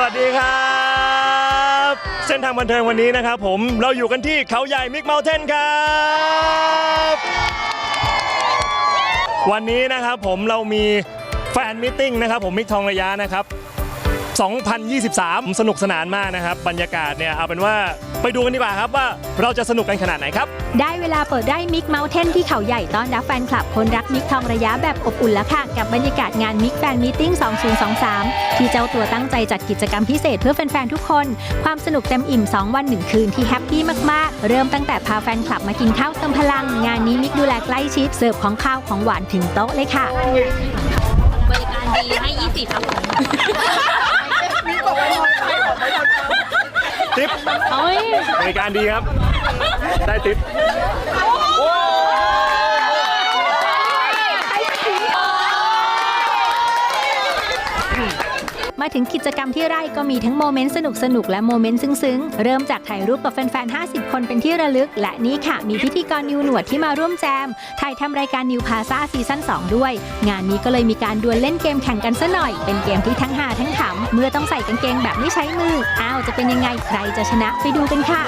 สวัสดีครับ เส้นทางบันเทิงวันนี้นะครับ ผมเราอยู่กันที่เขาใหญ่มิกเมลเทนครับ วันนี้นะครับผมเรามีแฟนมิทติ้งนะครับผมมิกทองระยะนะครับ 2023 สนุกสนานมากนะครับ บรรยากาศเนี่ยเอาเป็นว่าไปดูกันดีกว่าครับว่าเราจะสนุกกันขนาดไหนครับ ได้เวลาเปิดได้มิกเมลเทนที่เขาใหญ่ต้อนรับแฟนคลับคนรักมิกทองระยะแบบอบอุ่นแล้วค่ะ กับบรรยากาศงานมิกแฟนมิทติ้ง2023 ที่เจ้าตัวตั้งใจจัดกิจกรรมพิเศษเพื่อแฟนๆทุกคน ความสนุกเต็มอิ่ม 2 วัน 1 คืนที่แฮปปี้มากๆ เริ่มตั้งแต่พาแฟนคลับมากินข้าวเติมพลัง งานนี้มิกดูแลใกล้ชิดเสิร์ฟของข้าวของหวานถึงโต๊ะเลยค่ะบริการดีให้ 20ครับผม ทิปเฮ้ย บริการดีครับ ได้ทิป มาถึงกิจกรรมที่ไร่ก็มีทั้งโมเมนต์สนุกสนุกๆและโมเมนต์ซึ้งๆ เริ่มจากถ่ายรูปกับแฟนๆ 50 คนเป็นที่ระลึก และนี่ค่ะ มีพิธีกรนิวหนวดที่มาร่วมแจมถ่ายทำรายการนิวพาซาซีซั่น2 ด้วย งานนี้ก็เลยมีการดวลเล่นเกมแข่งกันซะหน่อย เป็นเกมที่ทั้งหาทั้งขำเมื่อต้องใส่กางเกงแบบไม่ใช้มือ อ้าวจะเป็นยังไงใครจะชนะไปดูกันค่ะ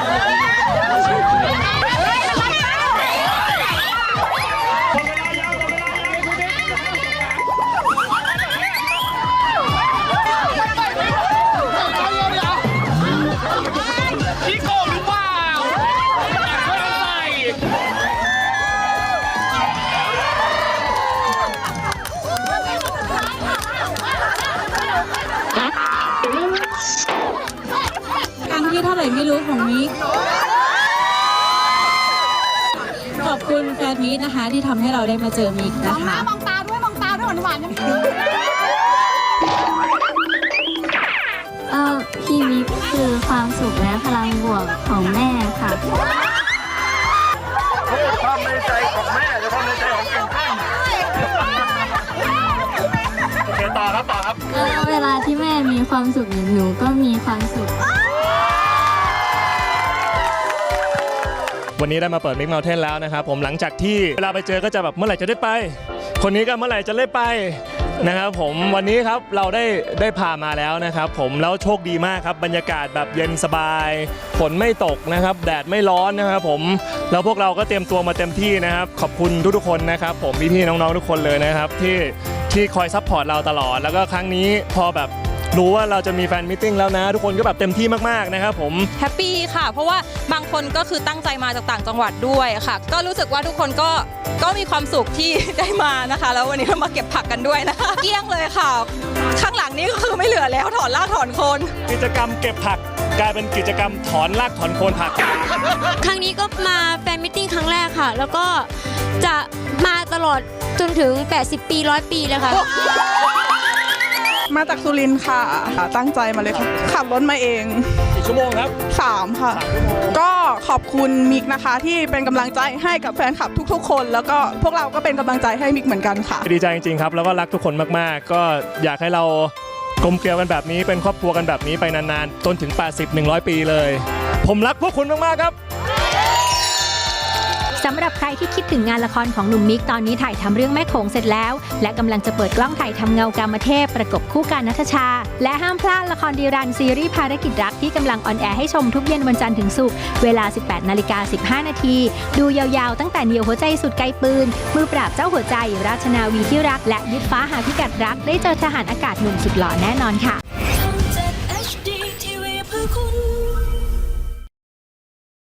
ที่เท่าไหร่ไม่รู้ของมิกขอบคุณแฟนมิกนะคะที่ทำให้เราได้มาเจอมิกนะคะ มองตาด้วยมองตาด้วยหวานๆยังเออพี่มิกคือความสุขและพลังบวกของแม่ค่ะความในใจของแม่หรือความในใจของเก่งข้างโอเคต่อครับต่อครับแล้วเวลาที่แม่มีความสุขหนูก็มีความสุข วันนี้ได้มาเปิดมิกเมลเทนแล้วนะครับผมหลังจากที่เวลาไปเจอก็จะแบบเมื่อไหร่จะได้ไป คนนี้ก็เมื่อไหร่จะได้ไปนะครับผมวันนี้ครับเราได้ได้พามาแล้วนะครับ ผมแล้วโชคดีมากครับบรรยากาศแบบเย็นสบายฝนไม่ตกนะครับ แดดไม่ร้อนนะครับผมแล้วพวกเราก็เตรียมตัวมาเต็มที่นะครับ ขอบคุณทุกๆคนนะครับ ผมพี่ๆน้องๆทุกคนเลยนะครับ ที่ที่คอยซัพพอร์ตเราตลอด แล้วก็ครั้งนี้พอแบบ รู้ว่าเราจะมีแฟนมิทติ้งแล้วนะ ทุกคนก็แบบเต็มที่มากๆนะครับผม แฮปปี้ค่ะ เพราะว่าบางคนก็คือตั้งใจมาจากต่างจังหวัดด้วยค่ะ ก็รู้สึกว่าทุกคนก็ก็มีความสุขที่ ได้มานะคะ แล้ววันนี้เรามาเก็บผักกันด้วยนะคะ เกลี้ยงเลยค่ะ ข้างหลังนี้ก็คือไม่เหลือแล้วถอนรากถอนโคน กิจกรรมเก็บผักกลายเป็นกิจกรรมถอนรากถอนโคนผัก ครั้งนี้ก็มาแฟนมิทติ้งครั้งแรกค่ะ แล้วก็จะมาตลอดจนถึง 80 ปี 100 ปีเลยค่ะ มาจากสุรินทร์ค่ะ ตั้งใจมาเลยค่ะ ขับรถมาเองกี่ชั่วโมงครับ3ค่ะ ก็ขอบคุณมิกนะคะที่เป็นกำลังใจให้กับแฟนคลับทุก ๆ คน แล้วก็พวกเราก็เป็นกำลังใจให้มิกเหมือนกันค่ะ ดีใจจริงๆครับแล้วก็รักทุกคนมากๆ ก็อยากให้เรากลมเกลียวกันแบบนี้เป็นครอบครัวกันแบบนี้ไปนานๆจนถึง 80 100 ปีเลย ผมรักพวกคุณมากๆครับ สำหรับใครที่คิดถึงงานละครของหนุ่มมิกตอนนี้ถ่ายทำเรื่องแม่โขงเสร็จแล้ว และกำลังจะเปิดกล้องถ่ายทำเงากามเทพประกบคู่กันนัทชา และห้ามพลาดละครดีรันซีรีส์ภารกิจรักที่กำลังออนแอร์ให้ชมทุกเย็นวันจันทร์ถึงศุกร์เวลา 18นาฬิกา15 นาที ดูยาวๆ ตั้งแต่เหนียวหัวใจสุดไกลปืน มือปราบเจ้าหัวใจ ราชนาวีที่รัก และยึดฟ้าหาพิกัดรัก ได้เจอทหารอากาศหนุ่มสุดหล่อแน่นอนค่ะ